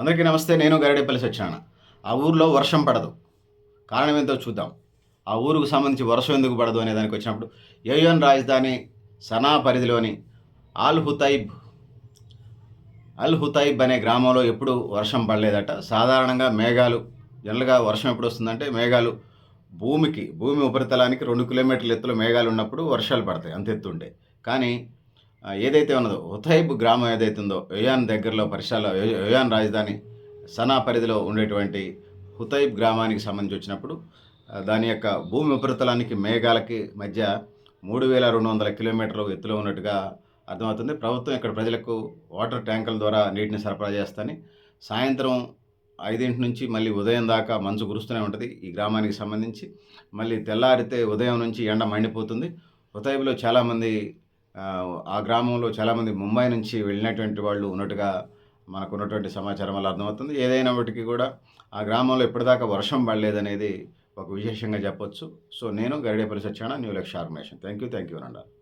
అందరికీ నమస్తే నేను గరడేపల్లి సత్యనారాయణ. ఆ ఊరిలో వర్షం పడదు. కారణం ఏంటో చూద్దాం. ఆ ఊరుకు సంబంధించి వర్షం ఎందుకు పడదు అనే దానికి వచ్చినప్పుడు ఏయోన్ రాజధాని సనా పరిధిలోని ఆల్ హుతైబ్ అల్ హుతైబ్ అనే గ్రామంలో ఎప్పుడు వర్షం పడలేదట. సాధారణంగా మేఘాలు జనరల్గా వర్షం ఎప్పుడు వస్తుందంటే మేఘాలు భూమికి భూమి ఉపరితలానికి రెండు కిలోమీటర్ల ఎత్తులో మేఘాలు ఉన్నప్పుడు వర్షాలు పడతాయి అంత ఎత్తు ఉండే కానీ ఏదైతే ఉన్నదో ఉథైబ్ గ్రామం ఏదైతే ఉందో యోయాన్ దగ్గరలో పరిసరాల యోయాన్ రాజధాని సనా పరిధిలో ఉండేటువంటి హుతైబ్ గ్రామానికి సంబంధించి వచ్చినప్పుడు దాని యొక్క భూమి ఉపరితలానికి మేఘాలకి మధ్య మూడు వేల రెండు వందల కిలోమీటర్ల ఎత్తులో ఉన్నట్టుగా అర్థమవుతుంది. ప్రభుత్వం ఇక్కడ ప్రజలకు వాటర్ ట్యాంకుల ద్వారా నీటిని సరఫరా చేస్తని సాయంత్రం ఐదింటి నుంచి మళ్ళీ ఉదయం దాకా మంచు కురుస్తూనే ఉంటుంది ఈ గ్రామానికి సంబంధించి. మళ్ళీ తెల్లారితే ఉదయం నుంచి ఎండ మండిపోతుంది. హుతైబ్లో చాలామంది ఆ, గ్రామంలో చాలామంది ముంబై నుంచి వెళ్ళినటువంటి వాళ్ళు ఉన్నట్టుగా మనకు ఉన్నటువంటి సమాచారం వల్ల అర్థమవుతుంది. ఏదైనప్పటికీ కూడా ఆ గ్రామంలో ఇప్పటిదాకా వర్షం పడలేదనేది ఒక విశేషంగా చెప్పొచ్చు. సో నేను Garidepalli సత్యాన new Laksha organisation thank you thank you అనండి